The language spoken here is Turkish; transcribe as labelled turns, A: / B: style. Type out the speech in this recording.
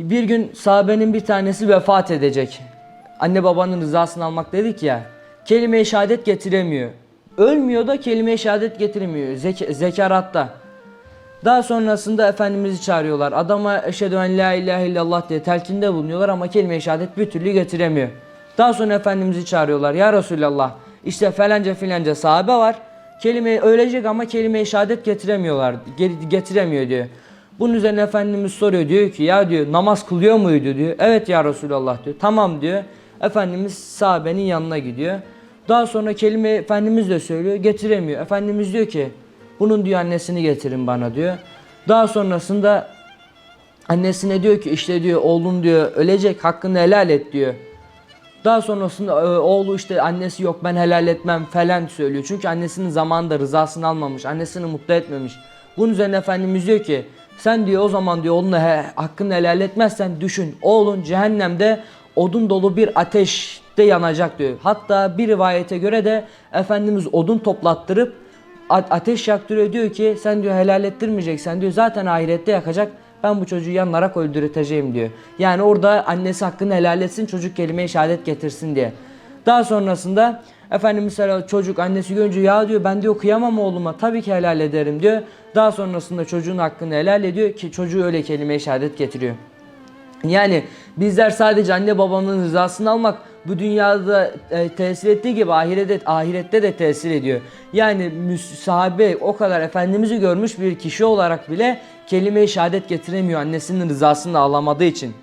A: Bir gün sahabenin bir tanesi vefat edecek. Anne babanın rızasını almak dedik ya. Kelime-i şehadet getiremiyor. Ölmüyor da kelime-i şehadet getiremiyor. Zek- zekaratta. Daha sonrasında Efendimiz'i çağırıyorlar. Adama eşhedü en la ilahe illallah diye telkinde bulunuyorlar ama kelime-i şehadet bir türlü getiremiyor. Daha sonra Efendimiz'i çağırıyorlar. Ya Resulallah işte falanca filanca sahabe var. Kelime ölecek ama kelime-i şehadet getiremiyorlar. ge- Getiremiyor diyor. Bunun üzerine Efendimiz soruyor diyor ki ya diyor namaz kılıyor muydu diyor. Evet ya Resulallah diyor. Tamam diyor. Efendimiz sahabenin yanına gidiyor. Daha sonra kelime Efendimiz de söylüyor getiremiyor. Efendimiz diyor ki bunun diyor annesini getirin bana diyor. Daha sonrasında annesine diyor ki işte diyor oğlun diyor ölecek hakkını helal et diyor. Daha sonrasında e, oğlu işte annesi yok ben helal etmem falan söylüyor. Çünkü annesinin zamanında rızasını almamış. Annesini mutlu etmemiş. Bunun üzerine Efendimiz diyor ki sen diyor o zaman diyor oğluna he, hakkını helal etmezsen düşün. Oğlun cehennemde odun dolu bir ateşte yanacak diyor. Hatta bir rivayete göre de Efendimiz odun toplattırıp ateş yaktırıyor diyor ki sen diyor helal ettirmeyeceksen diyor zaten ahirette yakacak ben bu çocuğu yanarak öldürteceğim diyor. Yani orada annesi hakkını helal etsin çocuk kelime-i şehadet getirsin diye. Daha sonrasında Efendimiz sallallahu çocuk annesi görünce ya diyor ben diyor kıyamam oğluma tabii ki helal ederim diyor. Daha sonrasında çocuğun hakkını helal ediyor ki çocuğu öyle kelime-i şehadet getiriyor. Yani bizler sadece anne babamın rızasını almak bu dünyada e, tesir ettiği gibi ahirette, ahirette de tesir ediyor. Yani sahabe o kadar Efendimiz'i görmüş bir kişi olarak bile kelime-i şehadet getiremiyor annesinin rızasını da alamadığı için.